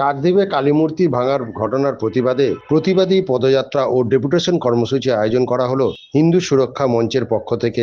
কাকদ্বীপে কালীমূর্তি ভাঙার ঘটনার প্রতিবাদে প্রতিবাদী পদযাত্রা ও ডেপুটেশন কর্মসূচি আয়োজন করা হলো হিন্দু সুরক্ষা মঞ্চের পক্ষ থেকে।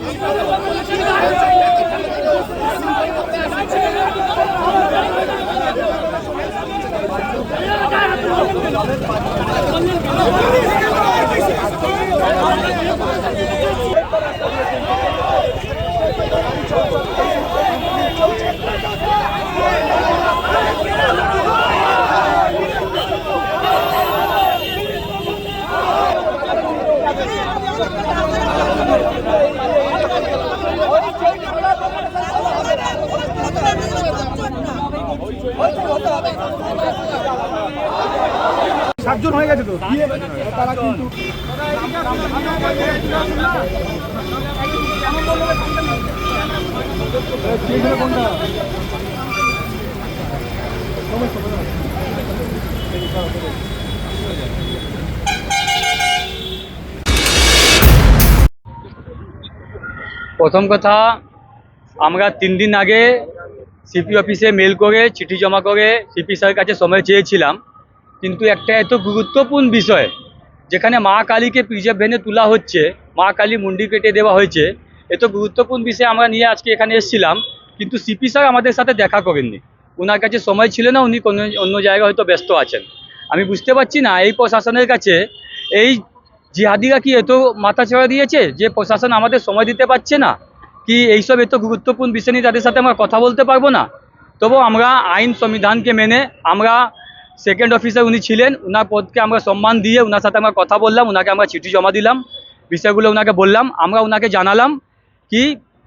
সুরক্ষা মঞ্চের যারা কর্মীরা রয়েছেন নেতারা রয়েছেন তাদের সাথে তর্কাতর্কি হয়েছে এবং ধস্তাধস্তি কার্যত শুরু হয়ে গেছে। সাতজন হয়ে গেছে তো। তারা কিন্তু প্রথম কথা আমরা তিন দিন আগে সিপি অফিসে মেল করে চিঠি জমা করে সিপি স্যারের কাছে সময় চেয়েছিলাম। কিন্তু একটা এত গুরুত্বপূর্ণ বিষয়, যেখানে মা কালীকে প্রিজার্ভ ভেনে তোলা হচ্ছে, মা কালী মুন্ডি কেটে দেওয়া হয়েছে, এত গুরুত্বপূর্ণ বিষয় আমরা নিয়ে আজকে এখানে এসেছিলাম, কিন্তু সিপি স্যার আমাদের সাথে দেখা করেননি। ওনার কাছে সময় ছিল না, উনি কোনো অন্য জায়গায় হয়তো ব্যস্ত আছেন। আমি বুঝতে পারছি না, এই প্রশাসনের কাছে এই জিহাদিরা কি এত মাথা ছড়া দিয়েছে, যে প্রশাসন আমাদের সময় দিতে পারছে না? কি এইসব এত গুরুত্বপূর্ণ বিষয় নিয়ে তাদের সাথে আমরা কথা বলতে পারব না? তবু আমরা আইন সংবিধানকে মেনে আমরা সেকেন্ড অফিসার উনি ছিলেন ওনার পদকে আমরা সম্মান দিয়ে ওনার সাথে আমরা কথা বললাম ওনাকে আমরা চিঠি জমা দিলাম, বিষয়গুলো ওনাকে বললাম, আমরা ওনাকে জানালাম কি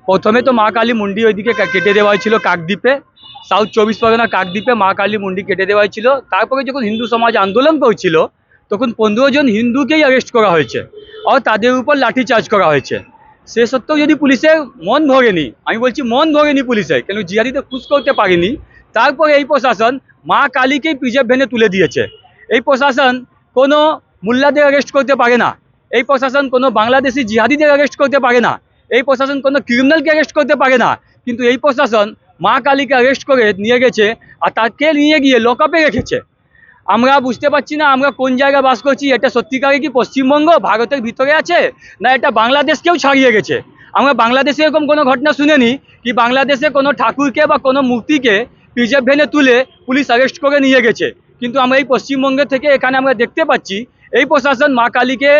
প্রথমে তো মা কালী মুন্ডি ওইদিকে কেটে দেওয়া হয়েছিল কাকদ্বীপে সাউথ চব্বিশ পরগনা কাকদ্বীপে মা কালী মুন্ডি কেটে দেওয়া হয়েছিল, তারপরে যখন হিন্দু সমাজ আন্দোলন করছিল, তখন পনেরো জন হিন্দুকেই অ্যারেস্ট করা হয়েছে, আর তাদের উপর লাঠিচার্জ করা হয়েছে। সে সত্ত্বেও যদি পুলিশের মন ভরেনি, আমি বলছি মন ভরেনি পুলিশের কেন জিহাদিতে খুশ করতে পারেনি, তারপরে এই প্রশাসন মা কালীকেই প্রিজার্ভ ভেনে তুলে দিয়েছে। এই প্রশাসন কোনো মোল্লাদের অ্যারেস্ট করতে পারে না। এই প্রশাসন কোনো বাংলাদেশি জিহাদিদের অ্যারেস্ট করতে পারে না। এই প্রশাসন কোনো ক্রিমিনালকে অ্যারেস্ট করতে পারে না। কিন্তু এই প্রশাসন মা কালীকে অ্যারেস্ট করে নিয়ে গেছে আর তাকে নিয়ে গিয়ে লকআপে রেখেছে। আমরা বুঝতে পারছি না আমরা কোন জায়গায় বাস করছি, এটা সত্যিকারে কি পশ্চিমবঙ্গ, ভারতের ভিতরে আছে, না এটা বাংলাদেশকেও ছাড়িয়ে গেছে? আমরা বাংলাদেশে এরকম কোনো ঘটনা শুনিনি কি বাংলাদেশে কোনো ঠাকুরকে বা কোনো মূর্তিকে প্রিজার্ভ ভ্যানে তুলে পুলিশ অ্যারেস্ট করে নিয়ে গেছে। কিন্তু আমরা এই পশ্চিমবঙ্গে থেকে এখানে আমরা দেখতে পাচ্ছি, এই প্রশাসন মা কালীকে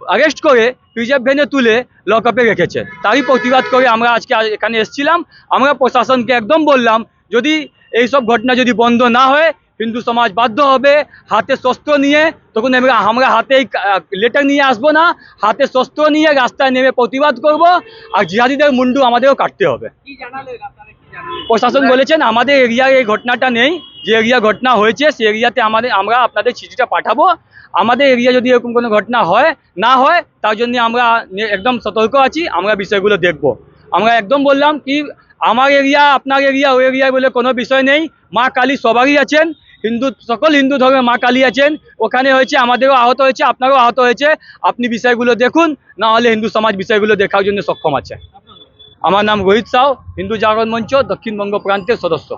অ্যারেস্ট করে রিজার্ভ ভ্যানে তুলে লকআপে রেখেছে। তারই প্রতিবাদ করে আমরা আজকে এখানে এসেছিলাম। আমরা প্রশাসনকে একদম বললাম, যদি এইসব ঘটনা যদি বন্ধ না হয় হিন্দু সমাজ বাধ্য হবে হাতে শস্ত্র নিয়ে তখন আমরা হাতে লেটার নিয়ে আসব না হাতে শস্ত্র নিয়ে রাস্তায় নেমে প্রতিবাদ করব আর জিহাদিদের মুন্ডু আমাদেরও কাটতে হবে। প্রশাসন বলেছেন আমাদের এরিয়ায় এই ঘটনাটা নেই যে এরিয়া ঘটনা হয়েছে সেই এরিয়াতে আমাদের আমরা আপনাদের চিঠিটা পাঠাবো। আমাদের এরিয়া যদি এরকম কোনো ঘটনা হয় না হয় তার জন্য আমরা একদম সতর্ক আছি আমরা বিষয়গুলো দেখব। আমরা একদম বললাম কি আমার এরিয়া আপনার এরিয়া ওই এরিয়া বলে কোনো বিষয় নেই মা কালী সবারই আছেন হিন্দু, সকল হিন্দু ধর্মে মা কালী আছেন। ওখানে হয়েছে, আমাদেরও আহত হয়েছে, আপনারও আহত হয়েছে। আপনি বিষয়গুলো দেখুন, না হলে হিন্দু সমাজ বিষয়গুলো দেখার জন্য সক্ষম আছে। আমার নাম রোহিত সাউ, হিন্দু জাগরণ মঞ্চ দক্ষিণবঙ্গ প্রান্তের সদস্য।